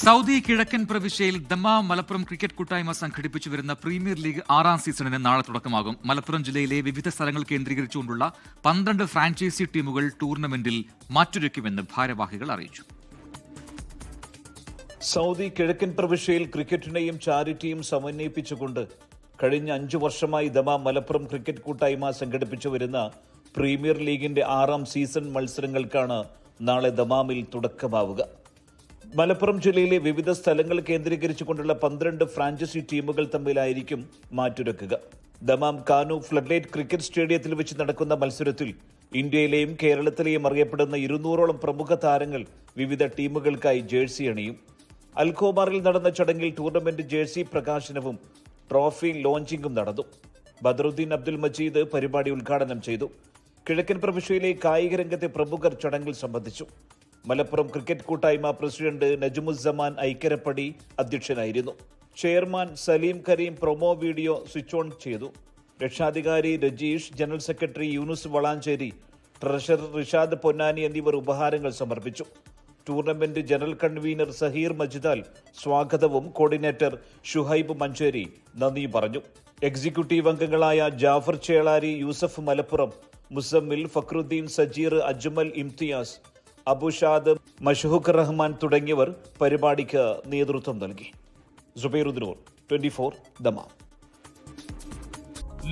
Saudi കിഴക്കൻ പ്രവിശ്യയിൽ Dammam Malappuram cricket കൂട്ടായ്മ സംഘടിപ്പിച്ചു വരുന്ന പ്രീമിയർ ലീഗ് ആറാം സീസണിന് നാളെ തുടക്കമാകും. മലപ്പുറം ജില്ലയിലെ വിവിധ സ്ഥലങ്ങൾ കേന്ദ്രീകരിച്ചുകൊണ്ടുള്ള പന്ത്രണ്ട് ഫ്രാഞ്ചൈസി ടീമുകൾ ടൂർണമെന്റിൽ മാറ്റൊരുക്കുമെന്ന് ഭാരവാഹികൾ അറിയിച്ചു. സൗദി കിഴക്കൻ പ്രവിശ്യയിൽ ക്രിക്കറ്റിനെയും ചാരിറ്റിയും സമന്വയിപ്പിച്ചുകൊണ്ട് കഴിഞ്ഞ അഞ്ചു വർഷമായി ദമാം മലപ്പുറം ക്രിക്കറ്റ് കൂട്ടായ്മ സംഘടിപ്പിച്ചു വരുന്ന പ്രീമിയർ ലീഗിന്റെ ആറാം സീസൺ മത്സരങ്ങൾക്കാണ് നാളെ ദമാമിൽ തുടക്കമാവുക. മലപ്പുറം ജില്ലയിലെ വിവിധ സ്ഥലങ്ങൾ കേന്ദ്രീകരിച്ചുകൊണ്ടുള്ള പന്ത്രണ്ട് ഫ്രാഞ്ചൈസി ടീമുകൾ തമ്മിലായിരിക്കും മാറ്റുരക്കുക. ദമാം കാനു ഫ്ലഡ്ലൈറ്റ് ക്രിക്കറ്റ് സ്റ്റേഡിയത്തിൽ വെച്ച് നടക്കുന്ന മത്സരത്തിൽ ഇന്ത്യയിലെയും കേരളത്തിലെയും അറിയപ്പെടുന്ന ഇരുന്നൂറോളം പ്രമുഖ താരങ്ങൾ വിവിധ ടീമുകൾക്കായി ജേഴ്സി അണിയും. അൽഖോബാറിൽ നടന്ന ചടങ്ങിൽ ടൂർണമെന്റ് ജേഴ്സി പ്രകാശനവും ട്രോഫി ലോഞ്ചിങ്ങും നടന്നു. ബദറുദ്ദീൻ അബ്ദുൽ മജീദ് പരിപാടി ഉദ്ഘാടനം ചെയ്തു. കിഴക്കൻ പ്രവിശ്യയിലെ കായിക രംഗത്തെ പ്രമുഖർ ചടങ്ങിൽ സംബന്ധിച്ചു. മലപ്പുറം ക്രിക്കറ്റ് കൂട്ടായ്മ പ്രസിഡന്റ് നജുമുസ്സമാൻ ഐക്കരപ്പടി അധ്യക്ഷനായിരുന്നു. Chairman Saleem Kareem promo video switch on ചെയ്തു. രക്ഷാധികാരി Rajeesh general secretary Yunus Valanchery treasurer Rishad Ponnani എന്നിവർ ഉപഹാരങ്ങൾ സമർപ്പിച്ചു. Tournament general convener Saheer Majidal സ്വാഗതവും കോർഡിനേറ്റർ ഷുഹൈബ് മഞ്ചേരി നന്ദി പറഞ്ഞു. എക്സിക്യൂട്ടീവ് അംഗങ്ങളായ ജാഫർ ചേളാരി യൂസഫ് മലപ്പുറം മുസമ്മിൽ ഫക്രുദ്ദീൻ സജീർ അജ്മൽ ഇംതിയാസ് അബുഷാദ് മഷഹൂഖ് റഹ്മാൻ തുടങ്ങിയവർ പരിപാടിക്ക് നേതൃത്വം നൽകി. Zubairuddoor twenty four Dammam.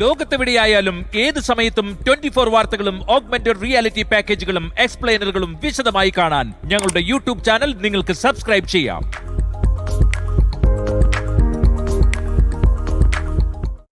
ലോകത്തെവിടെയായാലും ഏത് സമയത്തും ട്വന്റി ഫോർ വാർത്തകളും ഓഗ്മെന്റഡ് റിയാലിറ്റി പാക്കേജുകളും എക്സ്പ്ലെയിനറുകളും വിശദമായി കാണാൻ ഞങ്ങളുടെ യൂട്യൂബ് ചാനൽ നിങ്ങൾക്ക് സബ്സ്ക്രൈബ് ചെയ്യാം.